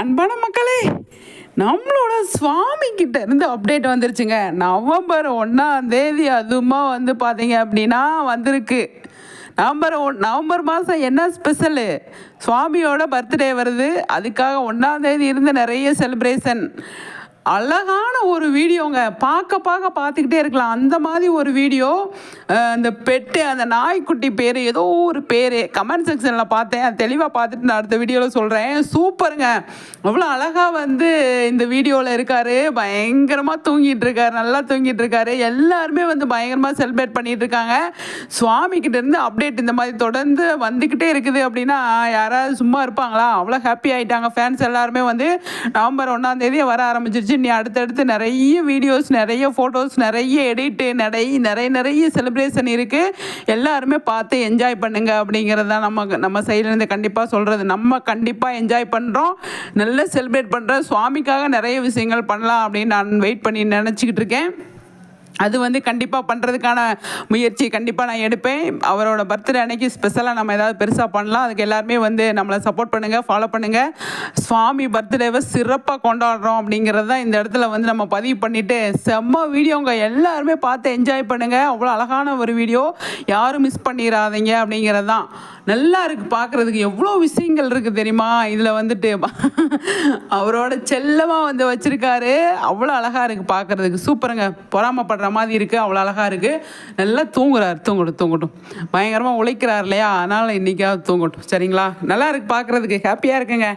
அன்பான மக்களே நம்மளோட சுவாமி கிட்ட இருந்து அப்டேட் வந்துருச்சுங்க. நவம்பர் ஒன்றாம் தேதி அதுமா வந்து பார்த்தீங்க அப்படின்னா வந்திருக்கு. நவம்பர் ஒன் நவம்பர் மாதம் என்ன ஸ்பெஷலு சுவாமியோட பர்த்டே வருது. அதுக்காக ஒன்றாம் தேதி இருந்து நிறைய செலிப்ரேஷன் அழகான ஒரு வீடியோங்க. பார்க்க பார்க்க பார்த்துக்கிட்டே இருக்கலாம். அந்த மாதிரி ஒரு வீடியோ அந்த பெட்டு அந்த நாய்க்குட்டி பேர் ஏதோ ஒரு பேர். கமெண்ட் செக்ஷனில் பார்த்தேன். அது தெளிவாக பார்த்துட்டு நான் அடுத்த வீடியோவில் சொல்கிறேன் சூப்பருங்க. அவ்வளோ அழகாக வந்து இந்த வீடியோவில் இருக்கார். பயங்கரமாக தூங்கிட்டு இருக்காரு. நல்லா தூங்கிட்டு இருக்காரு. எல்லாருமே வந்து பயங்கரமாக செலிப்ரேட் பண்ணிகிட்டு இருக்காங்க. சுவாமிக்கிட்டேருந்து அப்டேட் இந்த மாதிரி தொடர்ந்து வந்துக்கிட்டே இருக்குது அப்படின்னா யாராவது சும்மா இருப்பாங்களா? அவ்வளோ ஹாப்பி ஆகிட்டாங்க ஃபேன்ஸ் எல்லாருமே வந்து நவம்பர் ஒன்றாம் தேதியே வர ஆரம்பிச்சிருச்சு. நீ அடுத்தடுத்து நிறைய வீடியோஸ் நிறைய ஃபோட்டோஸ் நிறைய எடிட்டு நிறைய நிறைய நிறைய செலிப்ரேஷன் இருக்குது எல்லாருமே பார்த்து என்ஜாய் பண்ணுங்க அப்படிங்கிறது தான் நம்ம நம்ம சைட்லேருந்து கண்டிப்பாக சொல்கிறது நம்ம கண்டிப்பாக என்ஜாய் பண்ணுறோம் நல்லா செலிப்ரேட் பண்ணுறோம் சுவாமிக்காக நிறைய விஷயங்கள் பண்ணலாம் அப்படின்னு நான் வெயிட் பண்ணி நினச்சிக்கிட்டு இருக்கேன். அது வந்து கண்டிப்பாக பண்ணுறதுக்கான முயற்சி கண்டிப்பாக நான் எடுப்பேன். அவரோட பர்த்டே அன்னைக்கு ஸ்பெஷலாக நம்ம ஏதாவது பெருசாக பண்ணலாம். அதுக்கு எல்லாருமே வந்து நம்மளை சப்போர்ட் பண்ணுங்கள் ஃபாலோ பண்ணுங்கள் சுவாமி பர்த்டேவை சிறப்பாக கொண்டாடுறோம் அப்படிங்கிறது தான் இந்த இடத்துல வந்து நம்ம பதிவு பண்ணிவிட்டு செம்ம வீடியோங்க எல்லாருமே பார்த்து என்ஜாய் பண்ணுங்கள் அவ்வளோ அழகான ஒரு வீடியோ யாரும் மிஸ் பண்ணிடாதீங்க அப்படிங்கிறது தான் நல்லா இருக்குது பார்க்குறதுக்கு. எவ்வளோ விஷயங்கள் இருக்குது தெரியுமா? இதில் வந்துட்டு அவரோட செல்லமாக வந்து வச்சுருக்காரு. அவ்வளோ அழகாக இருக்குது பார்க்குறதுக்கு. சூப்பருங்க. பொறாமப்படுற மாதிரி இருக்குது அவ்வளோ அழகாக இருக்குது நல்லா தூங்குறாரு. தூங்கட்டும் தூங்கட்டும். பயங்கரமாக உழைக்கிறார் இல்லையா? அதனால் இன்றைக்காவது தூங்கட்டும். சரிங்களா? நல்லா இருக்குது பார்க்குறதுக்கு. ஹாப்பியாக இருக்குங்க.